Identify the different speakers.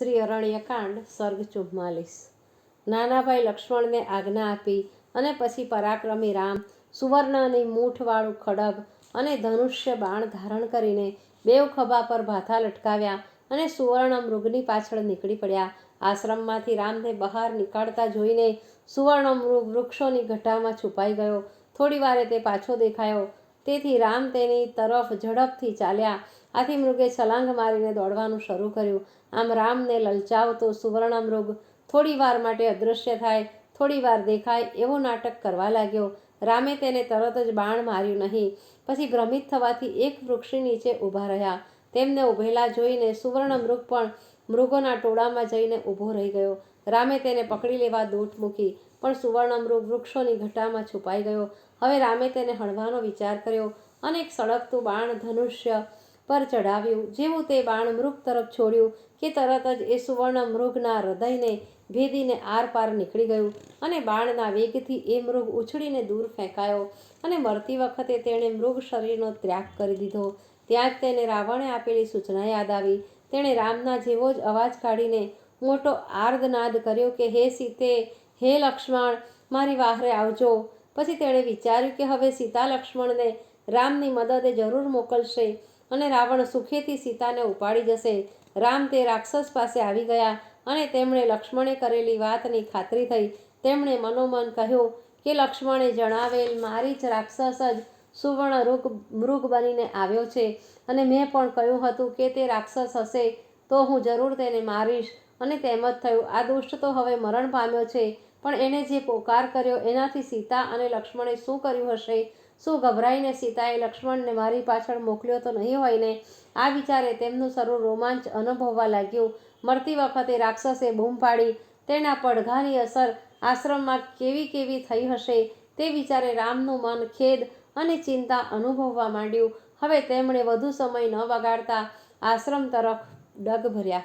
Speaker 1: શ્રી અરણ્યકાંડ સર્ગ ચુમ્માલીસ નાનાભાઈ લક્ષ્મણને આજ્ઞા આપી અને પછી પરાક્રમી રામ સુવર્ણની મૂઠવાળું ખડગ અને ધનુષ્ય બાણ ધારણ કરીને બેવ ખભા પર ભાથા લટકાવ્યા અને સુવર્ણ મૃગની પાછળ નીકળી પડ્યા. આશ્રમમાંથી રામને બહાર નીકળતા જોઈને સુવર્ણ મૃગ વૃક્ષોની ઘટામાં છુપાઈ ગયો. થોડી વારે તે પાછો દેખાયો. તેથી રામ તેની તરફ ઝડપથી ચાલ્યા. આથી મૃગે છલાંગ મારીને દોડવાનું શરૂ કર્યું. આમ રામને લલચાવતો સુવર્ણ મૃગ થોડી વાર માટે અદૃશ્ય થાય, થોડી વાર દેખાય એવો નાટક કરવા લાગ્યો. રામે તેને તરત જ બાણ માર્યું નહીં. પછી ભ્રમિત થવાથી એક વૃક્ષની નીચે ઊભા રહ્યા. તેમને ઊભેલા જોઈને સુવર્ણ મૃગ પણ મૃગોના ટોળામાં જઈને ઊભો રહી ગયો. રામે તેને પકડી લેવા દૂટ મૂકી, પણ સુવર્ણ મૃગ વૃક્ષોની ઘટામાં છુપાઈ ગયો. હવે રામે તેને હણવાનો વિચાર કર્યો. અને એક સળગતું બાણ ધનુષ્ય પર ચઢાવ્યું, જેવું તે બાણ મૃગ તરફ છોડ્યું કે તરત જ એ સુવર્ણ મૃગના હૃદયને ભેદીને આર પાર નીકળી ગયું અને બાણના વેગથી એ મૃગ ઉછળીને દૂર ફેંકાયો અને મરતી વખતે તેણે મૃગ શરીરનો ત્યાગ કરી દીધો. ત્યાં જ તેને રાવણે આપેલી સૂચના યાદ આવી. તેણે રામના જેવો જ અવાજ કાઢીને મોટો આર્દનાદ કર્યો કે, હે સીતે, હે લક્ષ્મણ, મારી વાહરે આવજો. પછી તેણે વિચાર્યું કે, હવે સીતા લક્ષ્મણને રામની મદદે જરૂર મોકલશે અને રાવણ સુખેથી સીતાને ઉપાડી જશે. રામ તે રાક્ષસ પાસે આવી ગયા અને તેમણે લક્ષ્મણે કરેલી વાતની ખાતરી થઈ. તેમણે મનોમન કહ્યું કે, લક્ષ્મણે જણાવેલ મારી જ રાક્ષસ જ સુવર્ણ રૂગ મૃગ બનીને આવ્યો છે. અને મેં પણ કહ્યું હતું કે તે રાક્ષસ હશે, તો હું જરૂર તેને મારીશ. અને તેમ જ થયું. આ દુષ્ટ તો હવે મરણ પામ્યો છે, પણ એણે જે પોકાર કર્યો એનાથી સીતા અને લક્ષ્મણે શું કર્યું હશે? શું ગભરાઈને સીતાએ લક્ષ્મણને મારી પાછળ મોકલ્યો તો નહીં હોય ને આ વિચારે તેમનું સરું રોમાંચ અનુભવવા લાગ્યું. મળતી વખતે રાક્ષસે બૂમ પાડી. તેના પડઘાની અસર આશ્રમમાં કેવી કેવી થઈ હશે તે વિચારે રામનું મન ખેદ અને ચિંતા અનુભવવા માંડ્યું. હવે તેમણે વધુ સમય ન બગાડતા આશ્રમ તરફ ડગ ભર્યા